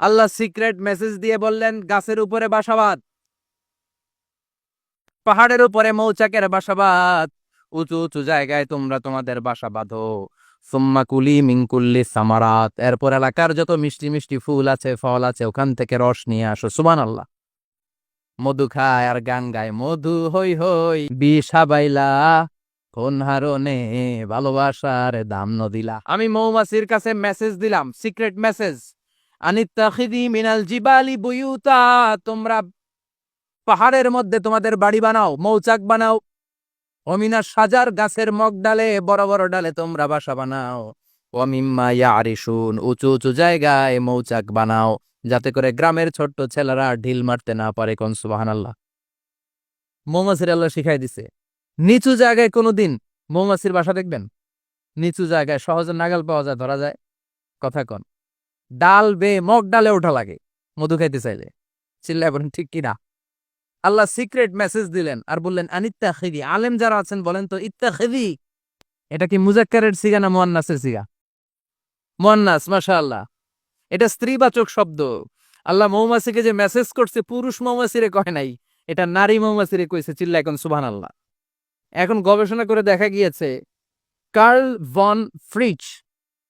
আল্লাহ secret message দিয়ে বললেন, গাছের উপরে বাসাবাদ, পাহাড়ের উপরে মৌচাকের বাসাবাদ, উঁচু উঁচু জায়গায় তোমরা তোমাদের বাসা বাঁধো সুম্মা কুলি মিঙ্কুল্লি সামারাত, এরপর এলাকার যত মিষ্টি মিষ্টি ফুল আছে, ফল আছে, ওখান থেকে রস নিয়ে আসো। সুমান আল্লাহ মধু খায় আর গান গায়। মধু হই হই বিষাবাইলা কোন হারনে ভালোবাসার দাম নদিলা। আমি মৌমাছির কাছে মেসেজ দিলাম সিক্রেট মেসেজ আনিত্তাখিদি মিনাল জিবালি বুয়ুতা, তোমরা পাহাড়ের মধ্যে তোমাদের বাড়ি বানাও, মৌচাক বানাও। অমিনা সাজার গাছের মগ ডালে, বড় বড় ডালে তোমরা বাসা বানাও। অমিম্মা ইয়ারিসুন উঁচু উঁচু জায়গায় মৌচাক বানাও, যাতে করে গ্রামের ছোট্ট ছেলেরা ঢিল মারতে না পারে, কোন সুবাহান আল্লাহ মৌমাছির আল্লাহ শিখাই দিছে, নিচু জায়গায় কোনোদিন মৌমাছির বাসা দেখবেন? নিচু জায়গায় সহজে নাগাল পাওয়া যায়, ধরা যায়। কথা কন। ডাল, বে, মগ ডালে ওঠা লাগে। মধু খাইতে চাইলে। চিল্লায় বলেন, ঠিক কিনা? আল্লাহ সিক্রেট মেসেজ দিলেন আর বললেন আনিত্তা খেদি আলেম যারা আছেন, বলেন তো ইত্তা খেদি এটা কি মুজাক্কারের সিগা না মোয়ান্নাসের সিগা? মোয়ান্নাস মাশা আল্লাহ এটা স্ত্রীবাচক শব্দ। আল্লাহ মৌমাছিকে যে মেসেজ করছে, পুরুষ মৌমাছিরে কয় নাই। এটা নারী মৌমাছিরে কইছে চিল্লা এখন সুবহান আল্লাহ এখন গবেষণা করে দেখা গিয়েছে, কার্ল ভন ফ্রিচ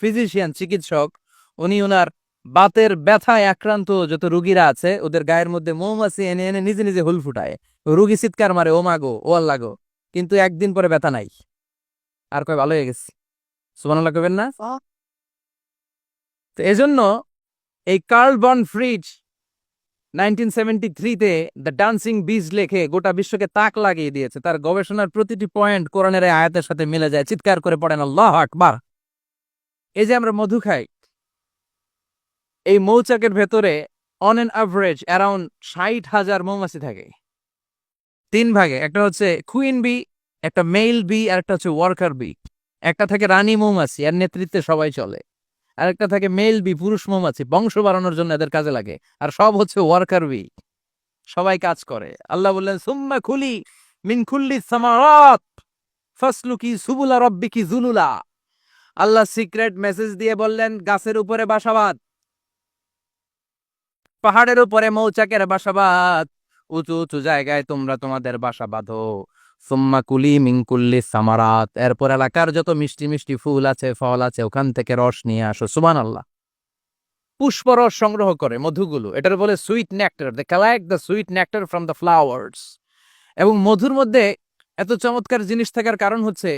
ফিজিশিয়ান চিকিৎসক উনি ওনার বাতের ব্যথায় আক্রান্ত যত রুগীরা আছে ওদের গায়ের মধ্যে মৌমাছি এনে এনে নিজে নিজে হুল ফুটায়। রুগী চিৎকার মারে ও মাগো ও আল্লাগো কিন্তু একদিন পরে ব্যথা নাই। আর কয় ভালো হয়ে গেছে। সুবহানাল্লাহ কবেন না? তো এজন্য এই Karl von Frisch nineteen seventy থ্রিতে দ্য ডান্সিং বিজ লেখে গোটা বিশ্বকে তাক লাগিয়ে দিয়েছে। তার গবেষণার প্রতিটি পয়েন্ট কোরআনের আয়াতের সাথে মিলে যায়। চিৎকার করে পড়েন আল্লাহ আকবার। এই যে আমরা মধু খাই, এই মৌচাকের ভেতরে অন এন অ্যাভারেজ অ্যারাউন্ড ষাট হাজার মৌমাছি থাকে। তিন ভাগে, একটা হচ্ছে কুইন বি একটা মেল বি আর একটা হচ্ছে ওয়ার্কার বি একটা থাকে রানী মৌমাছি, এর নেতৃত্বে সবাই চলে। আর একটা থাকে মেল বি পুরুষ মৌমাছি, বংশ বাড়ানোর জন্য এদের কাজে লাগে। আর সব হচ্ছে ওয়ার্কার বি সবাই কাজ করে। আল্লাহ বললেন, সুম্মা খুলি মিন খুল্লি সামারাত, ফাসলুকি সুবুলা রব্বিকি জুলুলা। আল্লাহ সিক্রেট মেসেজ দিয়ে বললেন, গাছের উপরে বাসাবাদ, পাহাড়ের উপরে মৌচাকের বাসাবাদ, উঁচু উঁচু জায়গায় তোমরা তোমাদের বাসা বাঁধো সুম্মা কুলি মিঙ্কুল্লি সামারাত, এরপর এলাকার যত মিষ্টি মিষ্টি ফুল আছে, ফল আছে, ওখান থেকে রস নিয়ে আসো সুমান আল্লাহ পুষ্পরস সংগ্রহ করে মধুগুলো, এটার বলে sweet nectar they collect the sweet nectar from the flowers এবং মধুর মধ্যে এত চমৎকার জিনিস থাকার কারণ হচ্ছে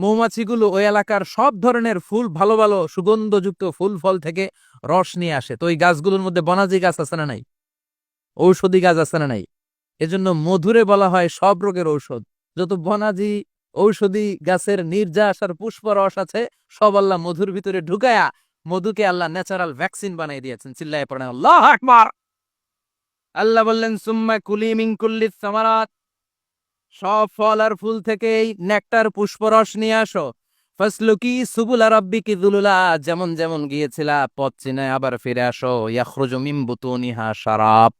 মৌমাছিগুলো ওই এলাকার সব ধরনের ফুল, ভালো ভালো সুগন্ধযুক্ত ফুল, ফল থেকে রস নিয়ে আসে। তো ওই গাছগুলোর মধ্যে বনাজি গাছ আছে না নাই? ঔষধি গাছ আছে না নাই? এজন্য মধুরে বলা হয় সব রোগের ঔষধ। যত বনাজি, ঔষধি গাছের নির্যাস আর পুষ্প রস আছে, সব আল্লাহ মধুর ভিতরে ঢুকায়া মধুকে আল্লাহ ন্যাচারাল ভ্যাকসিন বানিয়ে দিয়েছেন। চিল্লায় পড়ে, আল্লাহ আকবার! আল্লাহ বললেন, সুম্মা কুলি মিন কুল্লি সামারাত। সব ফল আর ফুল থেকেই নেকটার পুষ্পরস নিয়ে আসো। ফাসলুকি সুবুলা রাব্বিকি দুলুলা, যেমন যেমন গিয়েছিলা, পথ চিনে আবার ফিরে আসো। ইয়াখরুজু মিন বুতুনিহা সারাপ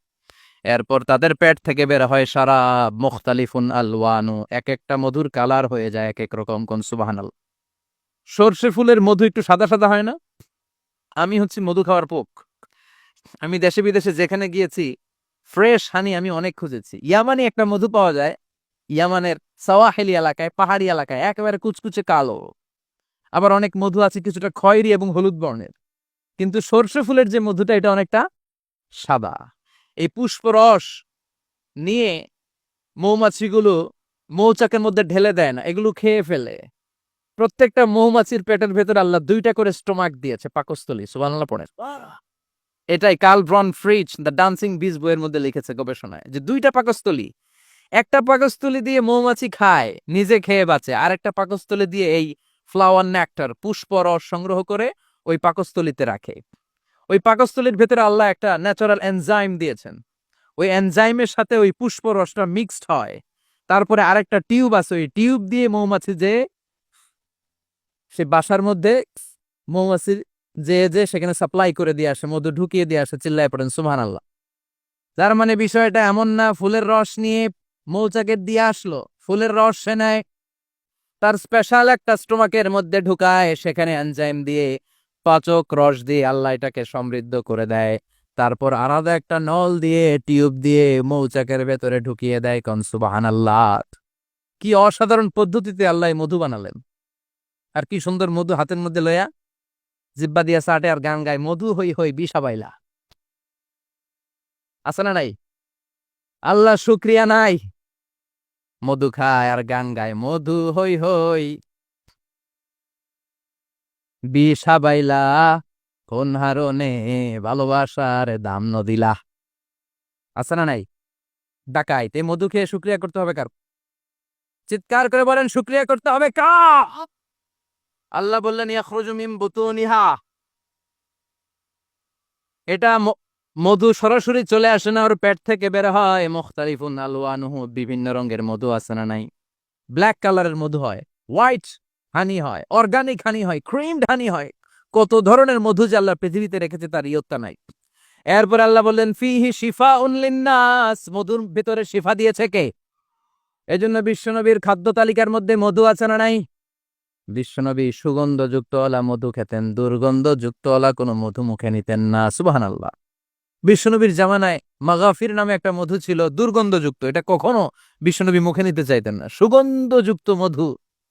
এরপর তাদের পেট থেকে বের হয় শারাব, মুখতালিফুন আলওয়ানু। এক একটা মধুর কালার হয়ে যায় এক এক রকম কোন সুবহানাল সর্ষে ফুলের মধু একটু সাদা সাদা হয় না? আমি হচ্ছি মধু খাওয়ার পোক। আমি দেশে বিদেশে যেখানে গিয়েছি, ফ্রেশ হানি আমি অনেক খুঁজেছি। ইয়ামানি একটা মধু পাওয়া যায় ইয়ামানের সাওয়াহেলি এলাকায়, পাহাড়ি এলাকায়, একেবারে কুচকুচে কালো। আবার অনেক মধু আছে কিছুটা খয়েরি এবং হলুদ বর্ণের। কিন্তু সর্ষে ফুলের যে মধুটা, এটা অনেকটা সাদা। এই পুষ্পরস নিয়ে মৌমাছিগুলো মৌচাকের মধ্যে ঢেলে দেয় না, এগুলো খেয়ে ফেলে। প্রত্যেকটা মৌমাছির পেটের ভেতর আল্লাহ দুইটা করে স্টোমাক দিয়েছে, পাকস্থলী, সুবহানাল্লাহ পড়ে। এটাই কাল ব্রন ফ্রিজ, দ্য ডান্সিং বিজ বইয়ের মধ্যে লিখেছে গবেষণায়, যে দুইটা পাকস্থলী একটা পাকস্থলী দিয়ে মৌমাছি খায়, নিজে খেয়ে বাঁচে। আর একটা পাকস্থলী দিয়ে এই ফ্লাওয়ার নেকটার পুষ্প রস সংগ্রহ করে ওই পাকস্থলীতে রাখে। ওই পাকস্থলীর ভেতরে আল্লাহ একটা ন্যাচারাল এনজাইম দিয়েছেন। ওই এনজাইমের সাথে ওই পুষ্প রসটা মিক্সড হয়। তারপরে আরেকটা টিউব আছে, ওই টিউব দিয়ে মৌমাছি যে, সে বাসার মধ্যে মৌমাছির যে যে সেখানে সাপ্লাই করে দিয়ে আসে, মধু ঢুকিয়ে দিয়ে আসে, চিল্লায় পড়েন সুবহান আল্লাহ তার মানে বিষয়টা এমন না, ফুলের রস নিয়ে মৌচাকের দিয়ে আসলো। ফুলের রস সে নেয়। তার স্পেশাল একটা স্টোমাকের মধ্যে ঢুকায়। সেখানে এনজাইম দিয়ে পাচক রস দিয়ে আল্লাহ এটাকে সমৃদ্ধ করে দেয়। তারপর আলাদা একটা নল দিয়ে টিউব দিয়ে মৌচাকের ভেতরে ঢুকিয়ে দেয় কনসুবাহান আল্লাহ কি অসাধারণ পদ্ধতিতে আল্লাহ মধু বানালেন। আর কি সুন্দর মধু হাতের মধ্যে লয়া। জিব্বা দিয়া সাটে আর গান গায়। মধু হই হই বিষাবাইলা আছে না নাই? আল্লাহ শুক্রিয়া নাই। মধু খায় আর গান গায় মধু, হই হই। বিষাবাইলা কোন হারনে ভালোবাসার দাম নদিলা আছে না নাই? ডাকাইত এই মধু খেয়ে শুক্রিয়া করতে হবে কার? চিৎকার করে বলেন, শুক্রিয়া করতে হবে কা আল্লাহ বললেন, ইয়াখরুজু মিন বুতুনিহা। এটা মধু সরাসরি চলে আসে না, ওর পেট থেকে বের হয়। মুখতালিফুন আলওয়ানুহু, বিভিন্ন রঙের মধু আছে না নাই? ব্ল্যাক কালারের মধু হয় হোয়াইট হানি হয় অর্গানিক হানি হয় ক্রিমড হানি হয়। কত ধরনের মধু যে আল্লাহ পৃথিবীতে রেখেছে তার ইয়ত্তা নাই। এরপর আল্লাহ বললেন, ফিহি শিফা উনলিন্নাস মধুর ভিতরে শিফা দিয়েছে কে? এজন্য বিশ্বনবীর খাদ্য তালিকার মধ্যে মধু আছে না নাই? বিশ্বনবী সুগন্ধযুক্ত অলা মধু খেতেন, দুর্গন্ধযুক্ত অলা কোনো মধু মুখে নিতেন না সুবাহান আল্লাহ বিশ্বনবীর জামানায় মাগাফির নামে একটা মধু ছিল দুর্গন্ধযুক্ত। এটা কখনো বিশ্বনবী মুখে নিতে চাইতেন না। সুগন্ধযুক্ত মধু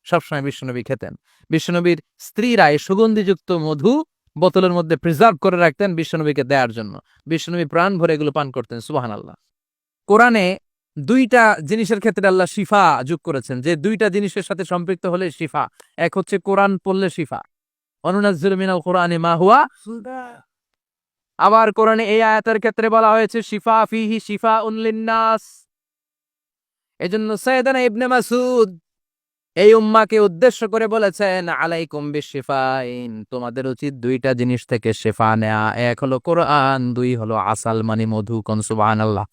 সবসময় বিশ্বনবী খেতেন। বিশ্বনবীর স্ত্রীরা এই সুগন্ধিযুক্ত মধু বোতলের মধ্যে প্রিজার্ভ করে রাখতেন বিশ্বনবীকে দেওয়ার জন্য। বিশ্বনবী প্রাণ ভরে এগুলো পান করতেন সুবাহান আল্লাহ কোরআনে দুইটা জিনিসের ক্ষেত্রে আল্লাহ শিফা যোগ করেছেন। যে দুইটা জিনিসের সাথে সম্পৃক্ত হলে শিফা, এক হচ্ছে কোরআন পড়লে শিফা। অনুনাজ্জুল মিনাল কোরআনে মা হুয়া আবার কোরআনে এই আয়াতের ক্ষেত্রে বলা হয়েছে, শিফা ফিহি শিফা উনলিন্নাস এজন্য সৈয়দানা ইবনে মাসুদ এই উম্মাকে উদ্দেশ্য করে বলেছেন, আলাইকুম বিশিফাইন। তোমাদের উচিত দুইটা জিনিস থেকে শেফা নেয়া। এক হলো কোরআন, দুই হলো আসাল মানে মধু কন সুবহানাল্লাহ।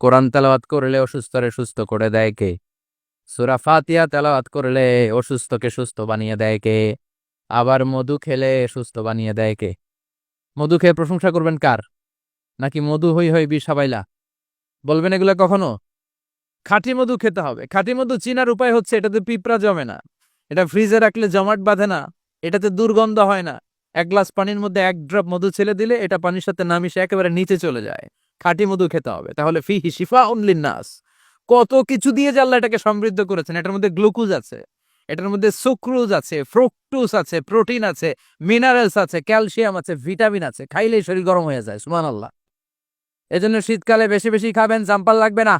কোরআন তেলাওয়াত করলে অসুস্থরে সুস্থ করে দেয় কে? সুরা ফাতিয়া তেলাওয়াত করলে অসুস্থকে সুস্থ বানিয়ে দেয় কে? আবার মধু খেলে সুস্থ বানিয়ে দেয় কে? মধু খেয়ে প্রশংসা করবেন কার? নাকি মধু হই হই বিষ হাবাইলা বলবেন এগুলো কখনো? খাঁটি মধু খেতে হবে। খাঁটি মধু চিনার উপায় হচ্ছে এটাতে পিঁপড়া জমে না। এটা ফ্রিজে রাখলে জমাট বাঁধে না। এটাতে দুর্গন্ধ হয় না। এক গ্লাস পানির মধ্যে এক ড্রপ মধু ছেলে দিলে এটা পানির সাথে না মিশে একেবারে নিচে চলে যায়। খাঁটি মধু খেতে হবে। তাহলে ফি হিসিফা উনলিন নাস কত কিছু দিয়ে আল্লাহ এটাকে সমৃদ্ধ করেছেন। এটার মধ্যে গ্লুকোজ আছে। এটার মধ্যে সুক্রোজ আছে ফ্রুক্টোজ আছে প্রোটিন আছে মিনারেলস আছে ক্যালসিয়াম আছে ভিটামিন আছে। খাইলেই শরীর গরম হয়ে যায় সুমান আল্লাহ এজন্য শীতকালে বেশি বেশি খাবেন জাম্পাল লাগবে না।